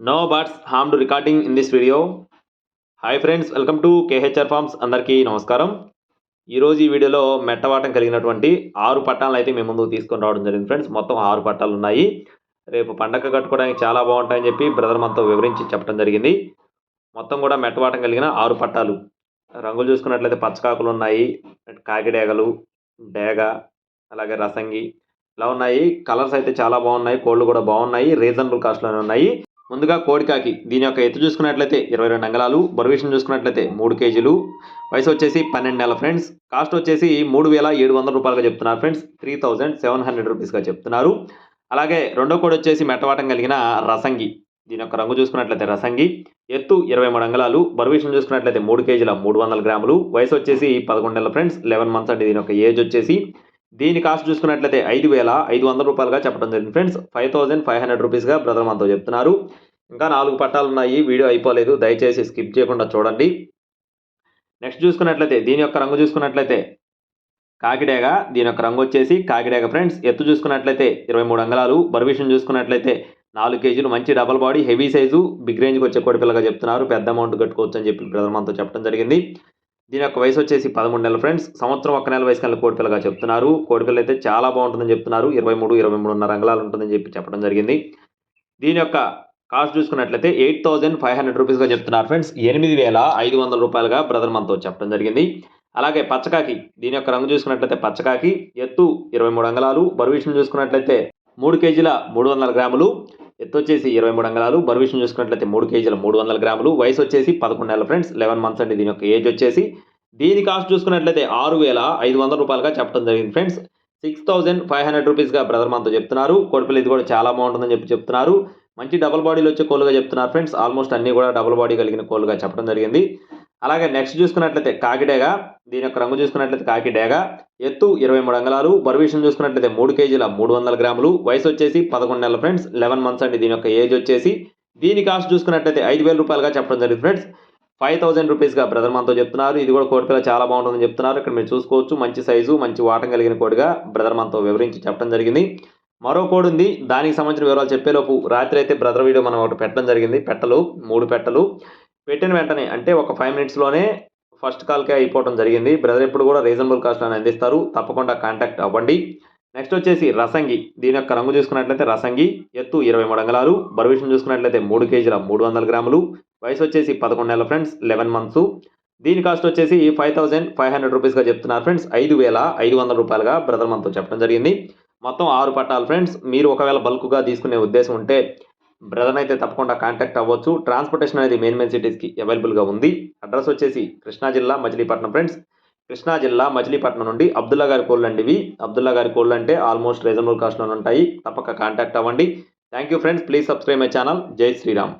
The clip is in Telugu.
No buts ham to recording in this video hi friends welcome to KHR farms అందరికీ నమస్కారం. ఈరోజు ఈ వీడియోలో మెట్టవాటం కలిగినటువంటి ఆరు పట్టాలను అయితే మేము ముందుకు తీసుకొని రావడం జరిగింది ఫ్రెండ్స్ మొత్తం ఆరు పట్టాలు ఉన్నాయి. రేపు పండగ కట్టుకోవడానికి చాలా బాగుంటాయని చెప్పి బ్రదర్ మనతో వివరించి చెప్పడం జరిగింది. మొత్తం కూడా మెట్టవాటం కలిగిన ఆరు పట్టాలు. రంగులు చూసుకున్నట్లయితే పచ్చకాకులు ఉన్నాయి కాకిడేగలు డేగ అలాగే రసంగి ఇలా ఉన్నాయి. కలర్స్ అయితే చాలా బాగున్నాయి కోళ్ళు కూడా బాగున్నాయి రీజనబుల్ కాస్ట్లోనే ఉన్నాయి. ముందుగా కోడికాకి. దీని యొక్క ఎత్తు చూసుకున్నట్లయితే ఇరవై రెండు అంగళాలు బరువిషన్ చూసుకున్నట్లయితే మూడు కేజీలు. వయసు వచ్చేసి పన్నెండు నెలల ఫ్రెండ్స్. కాస్ట్ వచ్చేసి మూడు వేల ఏడు వందల రూపాయలుగా చెప్తున్నారు friends. Three thousand seven hundred రూపీస్గా చెప్తున్నారు. అలాగే రెండో కోడి వచ్చేసి మెట్టవాటం కలిగిన రసంగి. దీని యొక్క రంగు చూసుకున్నట్లయితే రసంగి. ఎత్తు ఇరవై మూడు అంగళాలు బరువిషన్ చూసుకున్నట్లయితే మూడు కేజీల మూడు వందల గ్రాములు. వయసు వచ్చేసి పదకొండు నెలల ఫ్రెండ్స్. లెవెన్ మంత్స్ అంటే దీని యొక్క ఏజ్ వచ్చేసి. దీని కాస్ట్ చూసుకున్నట్లయితే ఐదు వేల ఐదు వందల రూపాయలుగా చెప్పడం జరిగింది. Friends five thousand five hundred రూపీస్గా brother మనతో చెప్తున్నారు. ఇంకా నాలుగు పట్టాలు ఉన్నాయి. వీడియో అయిపోలేదు. దయచేసి స్కిప్ చేయకుండా చూడండి. నెక్స్ట్ చూసుకున్నట్లయితే దీని యొక్క రంగు చూసుకున్నట్లయితే కాకిడేగ దీని యొక్క రంగు వచ్చేసి కాకిడేగ. ఫ్రెండ్స్ ఎత్తు చూసుకున్నట్లయితే ఇరవై మూడు అంగళాలు. బర్విషన్ చూసుకున్నట్లయితే నాలుగు కేజీలు. మంచి double body heavy size big రేంజ్కి వచ్చే కోడిపిల్లగా చెప్తున్నారు. పెద్ద అమౌంట్ కట్టుకోవచ్చు అని చెప్పి బ్రదర్ మనతో చెప్పడం జరిగింది. దీని యొక్క వయసు వచ్చేసి పదమూడు నెలలు ఫ్రెండ్స్ సంవత్సరం ఒక నెల వయసు కలిగిన కోడిపిల్లగా చెప్తున్నారు. కోడిపిల్ల అయితే చాలా బాగుంటుందని చెప్తున్నారు. ఇరవై మూడు ఇరవై మూడున్నర అంగళాలు ఉంటుందని చెప్పి చెప్పడం జరిగింది. దీని యొక్క కాస్ట్ చూసుకున్నట్లయితే ఎయిట్ థౌజండ్ ఫైవ్ హండ్రెడ్ రూపీస్గా చెప్తున్నారు ఫ్రెండ్స్ ఎనిమిది వేల ఐదు వందల రూపాయలుగా బ్రదర్ మనతో చెప్పడం జరిగింది. అలాగే పచ్చకాకి దీని యొక్క రంగు చూసుకున్నట్లయితే పచ్చకాకి ఎత్తు ఇరవై మూడు అంగళాలు. బరువిషన్ చూసుకున్నట్లయితే మూడు కేజీల మూడు వందల గ్రాములు. ఎత్తు వచ్చేసి ఇరవై మూడు అంగళాలు బర్విషన్ చూసుకున్నట్లయితే మూడు కేజీల మూడు వందల గ్రాములు వయసు వచ్చేసి పదకొండు నెలల ఫ్రెండ్స్ లెవెన్ మంత్స్ అండి దీని యొక్క ఏజ్ వచ్చేసి. దీని కాస్ట్ చూసుకున్నట్లయితే ఆరు వేల ఐదు వందల రూపాయలుగా చెప్పడం జరిగింది friends. Six thousand five hundred రూపీస్గా brother మనతో చెప్తున్నారు. కోడిపిల్ల ఇది కూడా చాలా బాగుంటుందని చెప్పి చెప్తున్నారు. మంచి డబుల్ బాడీలో వచ్చే కోలుగా చెప్తున్నారు ఫ్రెండ్స్. ఆల్మోస్ట్ అన్నీ కూడా డబుల్ బాడీ కలిగిన కోలుగా చెప్పడం జరిగింది. అలాగే నెక్స్ట్ చూసుకున్నట్లయితే కాకిడేగా దీని యొక్క రంగు చూసుకున్నట్లయితే కాకిడేగా. ఎత్తు ఇరవై మూడు అంగళాలు బరువిషన్ చూసుకున్నట్లయితే మూడు కేజీల మూడు వందల గ్రాములు వయసు వచ్చేసి పదకొండు నెలల ఫ్రెండ్స్ లెవెన్ మంత్స్ అండి దీని యొక్క ఏజ్ వచ్చేసి. దీని కాస్ట్ చూసుకున్నట్లయితే ఐదు వేల రూపాయలుగా చెప్పడం జరిగింది ఫ్రెండ్స్ ఫైవ్ థౌసండ్ రూపీస్గా బ్రదర్ మనతో చెప్తున్నారు. ఇది కూడా కోడిపిల్ల చాలా బాగుంటుందని చెప్తున్నారు. ఇక్కడ మీరు చూసుకోవచ్చు మంచి సైజు మంచి వాటం కలిగిన కోడిగా బ్రదర్ మనతో వివరించి చెప్పడం జరిగింది. మరో కోడి ఉంది. దానికి సంబంధించిన వివరాలు చెప్పేలోపు రాత్రి అయితే బ్రదర్ వీడియో మనం ఒకటి పెట్టడం జరిగింది. పెట్టలు మూడు పెట్టలు. పెట్టిన వెంటనే అంటే ఒక ఫైవ్ మినిట్స్లోనే ఫస్ట్ కాల్కే అయిపోవడం జరిగింది. బ్రదర్ ఇప్పుడు కూడా రీజనబుల్ కాస్ట్ అని అందిస్తారు. తప్పకుండా కాంటాక్ట్ అవ్వండి. నెక్స్ట్ వచ్చేసి రసంగి. దీని యొక్క రంగు చూసుకున్నట్లయితే రసంగి. ఎత్తు ఇరవై మూడు అంగళాలు. బరువిషన్ చూసుకున్నట్లయితే మూడు కేజీల మూడు వందల గ్రాములు. వయసు వచ్చేసి పదకొండు నెలల ఫ్రెండ్స్ లెవెన్ మంత్స్ దీని కాస్ట్ వచ్చేసి ఫైవ్ థౌసండ్ ఫైవ్ హండ్రెడ్ రూపీస్గా చెప్తున్నారు ఫ్రెండ్స్ ఐదు వేల ఐదు వందల రూపాయలుగా బ్రదర్ మనతో చెప్పడం జరిగింది. మొత్తం ఆరు పట్టాలు ఫ్రెండ్స్ మీరు ఒకవేళ బల్క్గా తీసుకునే ఉద్దేశం ఉంటే బ్రదర్ అయితే తప్పకుండా కాంటాక్ట్ అవ్వచ్చు. ట్రాన్స్పోర్టేషన్ అనేది మెయిన్ మెయిన్ సిటీస్కి అవైలబుల్గా ఉంది. అడ్రస్ వచ్చేసి కృష్ణా జిల్లా మచిలీపట్నం ఫ్రెండ్స్. కృష్ణా జిల్లా మచిలీపట్నం నుండి అబ్దుల్లా గారి కోళ్ళు అండి ఇవి అబ్దుల్లా గారి కోళ్ళు అంటే ఆల్మోస్ట్ రీజనబుల్ కాస్ట్లో ఉంటాయి. తప్పక కాంటాక్ట్ అవ్వండి. Thank you friends. Please subscribe my channel. జై శ్రీరామ్.